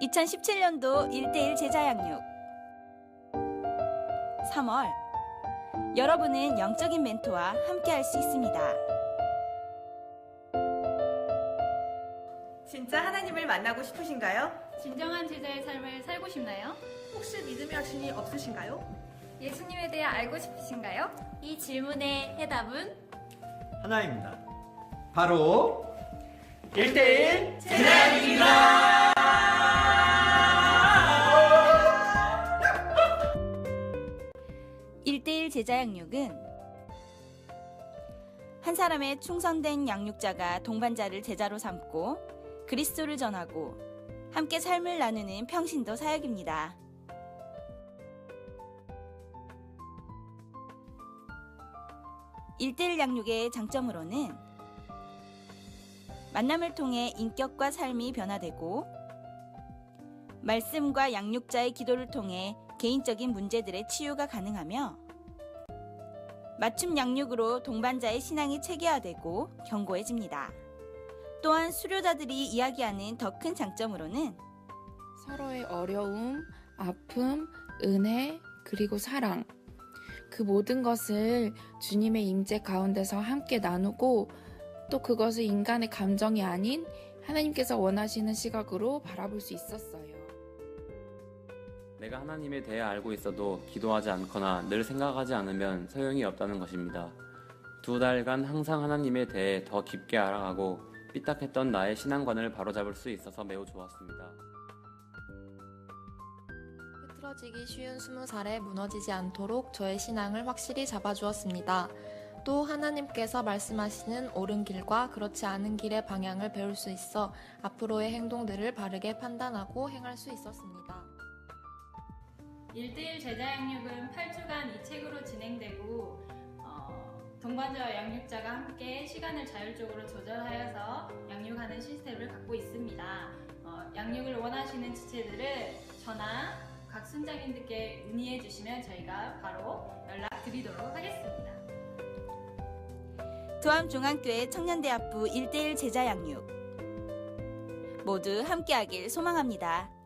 2017년도 1대1 제자 양육 3월 여러분은 영적인 멘토와 함께 할 수 있습니다. 진짜 하나님을 만나고 싶으신가요? 진정한 제자의 삶을 살고 싶나요? 혹시 믿음의 확신이 없으신가요? 예수님에 대해 알고 싶으신가요? 이 질문의 해답은 하나입니다. 바로 1대1 일대일 제자 양육은 한 사람의 충성된 양육자가 동반자를 제자로 삼고 그리스도를 전하고 함께 삶을 나누는 평신도 사역입니다. 일대일 양육의 장점으로는 만남을 통해 인격과 삶이 변화되고 말씀과 양육자의 기도를 통해 개인적인 문제들의 치유가 가능하며 맞춤 양육으로 동반자의 신앙이 체계화되고 견고해집니다. 또한 수료자들이 이야기하는 더 큰 장점으로는 서로의 어려움, 아픔, 은혜, 그리고 사랑. 그 모든 것을 주님의 임재 가운데서 함께 나누고 또 그것을 인간의 감정이 아닌 하나님께서 원하시는 시각으로 바라볼 수 있었어요. 내가 하나님에 대해 알고 있어도 기도하지 않거나 늘 생각하지 않으면 소용이 없다는 것입니다. 두 달간 항상 하나님에 대해 더 깊게 알아가고 삐딱했던 나의 신앙관을 바로잡을 수 있어서 매우 좋았습니다. 흐트러지기 쉬운 스무 살에 무너지지 않도록 저의 신앙을 확실히 잡아주었습니다. 또 하나님께서 말씀하시는 옳은 길과 그렇지 않은 길의 방향을 배울 수 있어 앞으로의 행동들을 바르게 판단하고 행할 수 있었습니다. 1대1 제자 양육은 8주간 이 책으로 진행되고 어, 동반자와 양육자가 함께 시간을 자율적으로 조절하여서 양육하는 시스템을 갖고 있습니다. 어, 양육을 원하시는 지체들을 저나 각 순장님들께 문의해 주시면 저희가 바로 연락 드리도록 하겠습니다. 도암중앙교회 청년대학부 일대일 제자 양육 모두 함께하길 소망합니다.